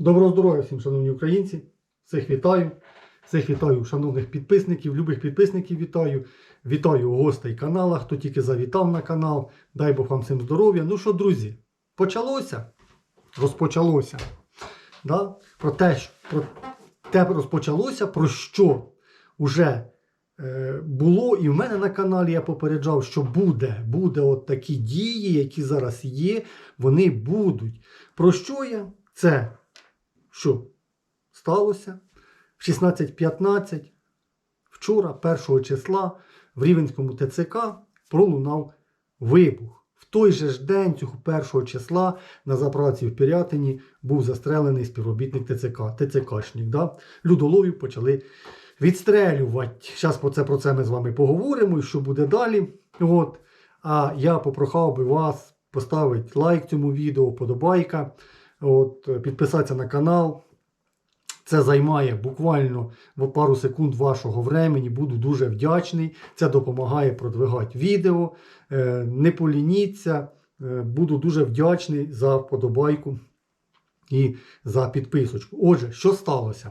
Доброго здоров'я всім, шановні українці. Всіх вітаю. Всіх вітаю, шановних підписників, любих підписників вітаю. Вітаю гостей канала, хто тільки завітав на канал. Дай Бог вам всім здоров'я. Ну що, друзі, почалося? Розпочалося. Да? Про те, про те розпочалося, про що вже е, було, і в мене на каналі я попереджав, що буде, буде от такі дії, які зараз є, вони будуть. Про що я? Це що сталося в 16.15 вчора, 1 числа, в Рівенському ТЦК пролунав вибух. В той же ж день, цього 1 числа, на заправці в Пірятині був застрелений співробітник ТЦК, ТЦКшник. Да? Людоловів почали відстрелювати. Зараз про це, про це ми з вами поговоримо і що буде далі. От. А я попрохав би вас поставити лайк цьому відео, подобайка, от, е, підписатися на канал. Це займає буквально пару секунд вашого времени. Буду дуже вдячний. Це допомагає продвигати відео. Е, Не полініться. Е, Буду дуже вдячний за вподобайку і за підписочку. Отже, що сталося?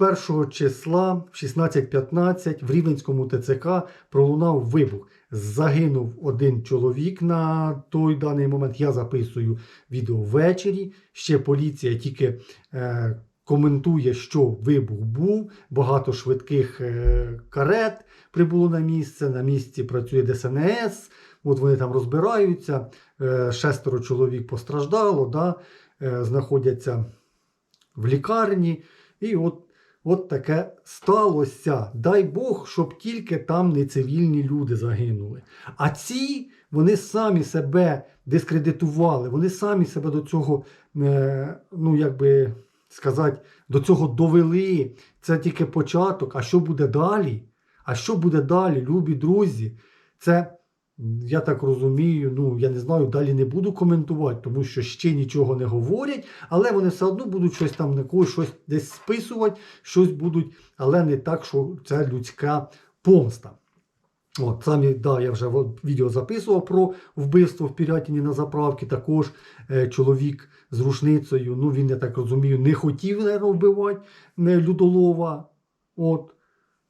Е, 1 числа в 16.15 в Рівненському ТЦК пролунав вибух. Загинув один чоловік на той даний момент. Я записую відео ввечері. Ще поліція тільки е, коментує, що вибух був. Багато швидких е, карет прибуло на місце. На місці працює ДСНС. От вони там розбираються. Е, шестеро чоловік постраждало, да, е, знаходяться в лікарні. І от, от таке сталося. Дай Бог, щоб тільки там не цивільні люди загинули. А ці вони самі себе дискредитували, вони самі себе до цього, е, ну як би сказати, до цього довели. Це тільки початок. А що буде далі? А що буде далі, любі друзі? Це. Я так розумію, ну я не знаю, далі не буду коментувати, тому що ще нічого не говорять, але вони все одно будуть щось там на когось щось десь списувати, щось будуть, але не так, що це людська помста. От, самі, да, я вже відео записував про вбивство в Пірятіні на заправці. Також е, чоловік з рушницею, ну він, я так розумію, не хотів наверно, вбивати е, людолова. От.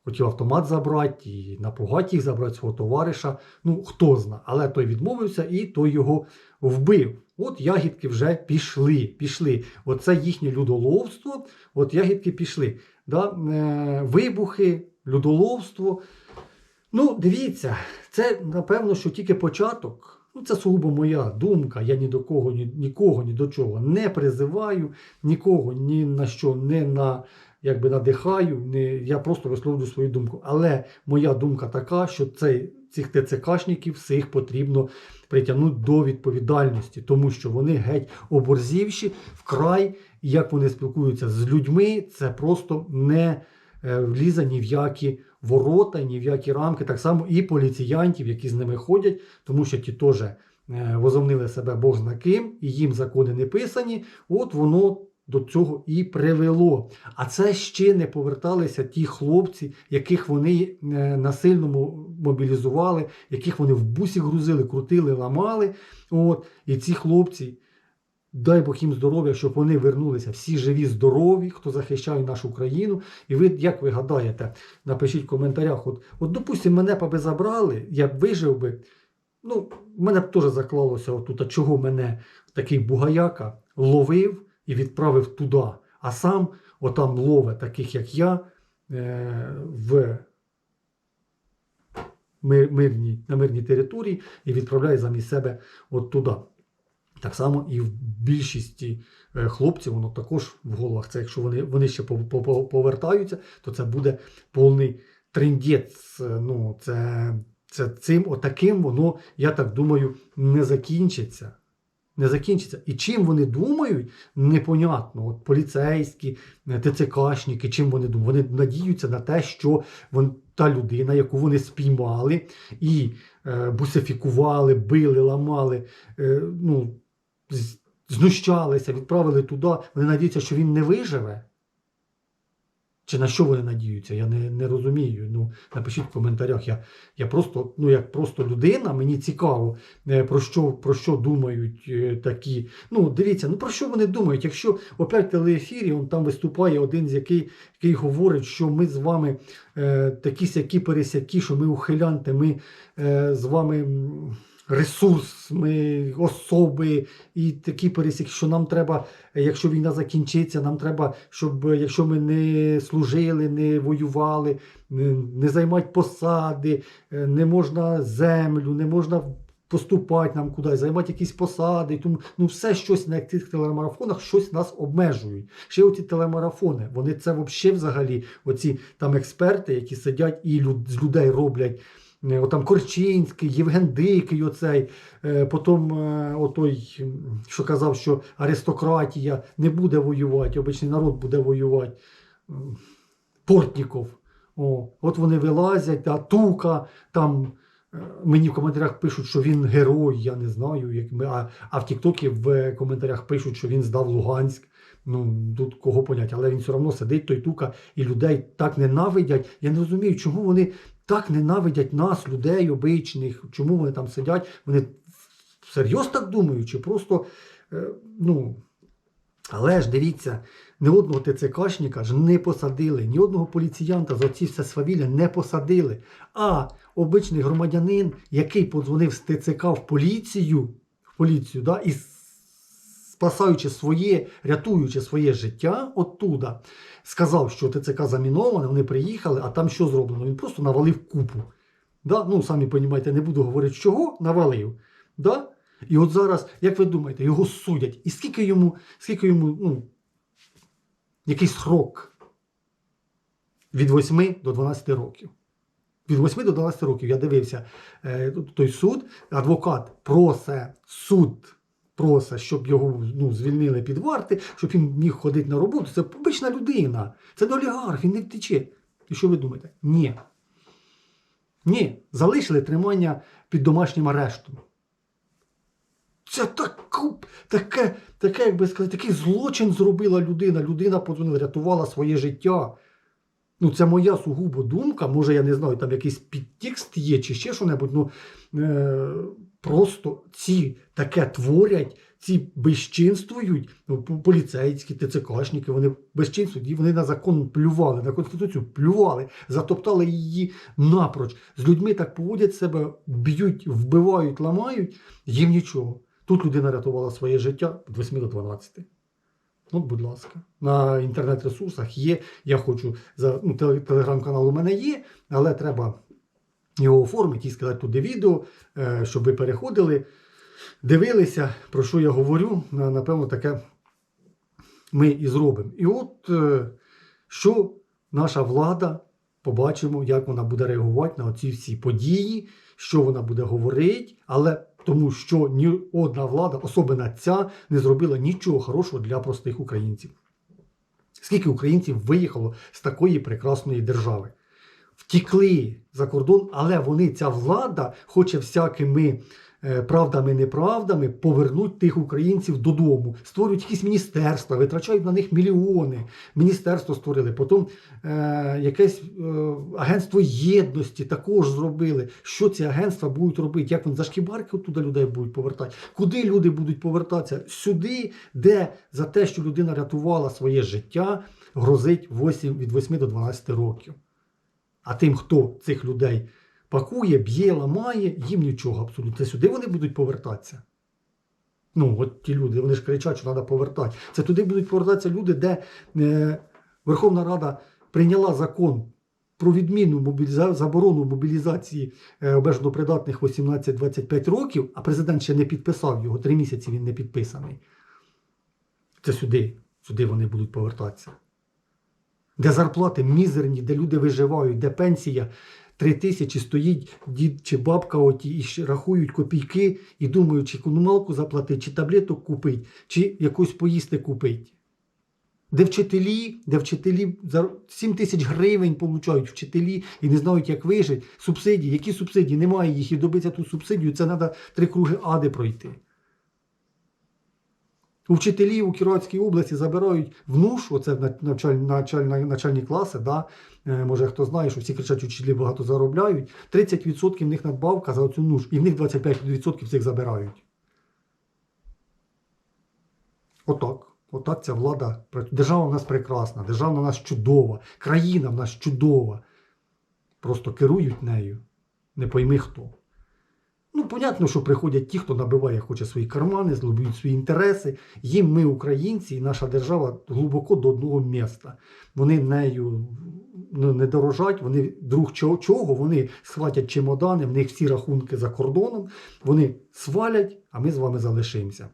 Хотів автомат забрати і напугати їх, забрати свого товариша. Ну, хто зна, але той відмовився і той його вбив. От ягідки вже пішли. пішли. Оце їхнє людоловство, от ягідки пішли. Да? Е, вибухи, людоловство. Ну, дивіться, це напевно, що тільки початок. Ну, це сугубо моя думка. Я ні до кого, ні, нікого, ні до чого не призиваю, нікого ні на що не на, якби надихаю. Не, я просто висловлюю свою думку. Але моя думка така, що цей, цих ТЦКшників всіх потрібно притягнути до відповідальності, тому що вони геть оборзівші вкрай, як вони спілкуються з людьми, це просто не е, влізе ні в які ворота, ні в які рамки, так само і поліціянтів, які з ними ходять, тому що ті теж е, возомнили себе Бог зна ким, і їм закони не писані. От воно до цього і привело. А це ще не поверталися ті хлопці, яких вони е, насильно мобілізували, яких вони в бусі грузили, крутили, ламали. От. І ці хлопці. Дай Бог їм здоров'я, щоб вони вернулися всі живі, здорові, хто захищає нашу країну. І ви, як ви гадаєте, напишіть в коментарях. От, от допустимо, мене б забрали, я б вижив би. Ну, мене б теж заклалося отут, а чого мене такий бугаяка ловив і відправив туди, а сам отам лове таких, як я, е, в мир- мирній, на мирній території і відправляє замість себе от туди. Так само і в більшості е, хлопців воно також в головах. Це якщо вони, вони ще пов- пов- повертаються, то це буде повний трендець. Е, Ну, це, це цим отаким воно, я так думаю, не закінчиться. Не закінчиться. І чим вони думають, непонятно. От поліцейські, е, ТЦКшники, чим вони думають? Вони надіються на те, що вон, та людина, яку вони спіймали і е, бусифікували, били, ламали, е, ну, знущалися, відправили туди. Вони надіються, що він не виживе. Чи на що вони надіються? Я не, не розумію. Ну, напишіть в коментарях. Я, я просто, ну як просто людина, мені цікаво, е, про що, про що думають е, такі. Ну, дивіться, ну про що вони думають? Якщо опять в телеефірі он там виступає один, з який, який говорить, що ми з вами е, такі сякі пересякі, що ми ухилянти, ми е, з вами. М, Ресурс, ми особи і такі пересіки, що нам треба, якщо війна закінчиться, нам треба, щоб якщо ми не служили, не воювали, не, не займати посади, е, не можна землю, не можна поступати нам кудись, займати якісь посади. Тому ну все щось на цих телемарафонах щось нас обмежують. Ще оці телемарафони, вони це взагалі взагалі, оці там експерти, які сидять і люд, з людей роблять. Е, Отам Корчинський, Євген Дикий, оцей, е, потім е, отой, що казав, що аристократія не буде воювати, обичний народ буде воювати. Портніков. О, от вони вилазять, а Тука там. Мені в коментарях пишуть, що він герой, я не знаю. Як ми, а, а в Тіктокі в коментарях пишуть, що він здав Луганськ. Ну, тут кого понять, але він все одно сидить, той тука, і людей так ненавидять. Я не розумію, чому вони так ненавидять нас, людей обичних, чому вони там сидять. Вони всерйоз так думають, чи просто, е, ну. Але ж дивіться, ні одного ТЦКшника ж не посадили, ні одного поліціянта за ці все свавілля не посадили. А обичний громадянин, який подзвонив з ТЦК в поліцію, в поліцію, да, і с- спасаючи своє, рятуючи своє життя оттуда, сказав, що ТЦК заміноване, вони приїхали, а там що зроблено? Він просто навалив купу. Да? Ну, самі розумієте, не буду говорити, чого навалив. Да? І от зараз, як ви думаєте, його судять. І скільки йому, скільки йому, ну, який срок? Від 8 до 12 років. Від 8 до 12 років я дивився е, той суд, адвокат просить суд. Просить, щоб його ну, звільнили під варти, щоб він міг ходити на роботу. Це обична людина. Це не олігарх, він не втече. І що ви думаєте? Ні. Ні, залишили тримання під домашнім арештом. Це таку, таке, таке, як би сказати, такий злочин зробила людина. Людина подзвонила, рятувала своє життя. Ну, це моя сугубо думка. Може, я не знаю, там якийсь підтекст є чи ще що-небудь. Ну, е, просто ці таке творять, ці безчинствують. Ну, по- поліцейські, ТЦКшники, вони безчинствують, і вони на закон плювали, на конституцію плювали, затоптали її напроч. З людьми так поводять себе, б'ють, вбивають, ламають, їм нічого. Тут людина рятувала своє життя від 8 до 12. Ну, будь ласка, на інтернет-ресурсах є. Я хочу за ну, телеграм-канал у мене є, але треба його оформити і сказати туди відео, е, щоб ви переходили, дивилися, про що я говорю. Напевно, таке ми і зробимо. І от е, що наша влада, побачимо, як вона буде реагувати на ці всі події, що вона буде говорити, але тому що ні одна влада, особливо ця, не зробила нічого хорошого для простих українців. Скільки українців виїхало з такої прекрасної держави? Втікли за кордон, але вони, ця влада, хоче всякими е, правдами, неправдами повернути тих українців додому, створюють якісь міністерства, витрачають на них мільйони. Міністерство створили, потім е, якесь е, агентство єдності також зробили. Що ці агентства будуть робити? Як вони за шкібарки туди людей будуть повертати? Куди люди будуть повертатися? Сюди, де за те, що людина рятувала своє життя, грозить 8, від 8 до 12 років. А тим, хто цих людей пакує, б'є, ламає, їм нічого абсолютно. Це сюди вони будуть повертатися. Ну, от ті люди, вони ж кричать, що треба повертати. Це туди будуть повертатися люди, де е, Верховна Рада прийняла закон про відміну мобіліза... заборону мобілізації е, обмежено придатних 18-25 років, а президент ще не підписав його, три місяці він не підписаний. Це сюди, сюди вони будуть повертатися де зарплати мізерні, де люди виживають, де пенсія 3 тисячі стоїть дід чи бабка оті і рахують копійки і думають, чи комуналку заплатити, чи таблеток купити, чи якусь поїсти купити. Де вчителі, де вчителі за 7 тисяч гривень получають вчителі і не знають, як вижити. Субсидії. Які субсидії? Немає їх. І добитися ту субсидію, це треба три круги ади пройти. У вчителів у Кіровській області забирають в НУШ, оце начальні класи, да? е, може хто знає, що всі кричать, учителі багато заробляють. 30% в них надбавка за оцю НУШ, і в них 25% цих забирають. Отак. Отак ця влада. Держава в нас прекрасна, держава в нас чудова, країна в нас чудова. Просто керують нею. Не пойми хто. Ну, понятно, що приходять ті, хто набиває, хоче свої кармани, злобують свої інтереси. Їм ми, українці, і наша держава глибоко до одного міста. Вони нею ну, не дорожать, вони друг чого, чого, вони схватять чемодани, в них всі рахунки за кордоном, вони свалять, а ми з вами залишимося.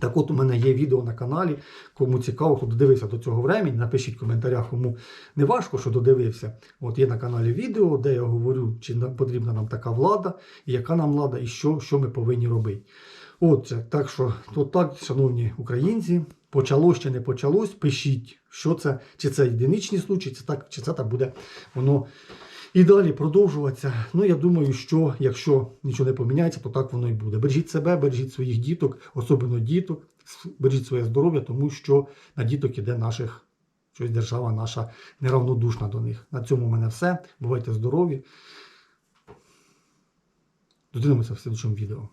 Так от у мене є відео на каналі. Кому цікаво, хто додивився до цього времени, напишіть в коментарях, кому не важко, що додивився. От є на каналі відео, де я говорю, чи нам потрібна нам така влада, і яка нам влада, і що, що ми повинні робити. Отже, так що, то так, шановні українці, почалось чи не почалось, пишіть, що це, чи це єдиничні случаї, чи так, чи це так буде воно і далі продовжуватися. Ну, я думаю, що якщо нічого не поміняється, то так воно і буде. Бережіть себе, бережіть своїх діток, особливо діток, бережіть своє здоров'я, тому що на діток іде наших щось держава наша неравнодушна до них. На цьому в мене все. Бувайте здорові. Додивимося в слідчому відео.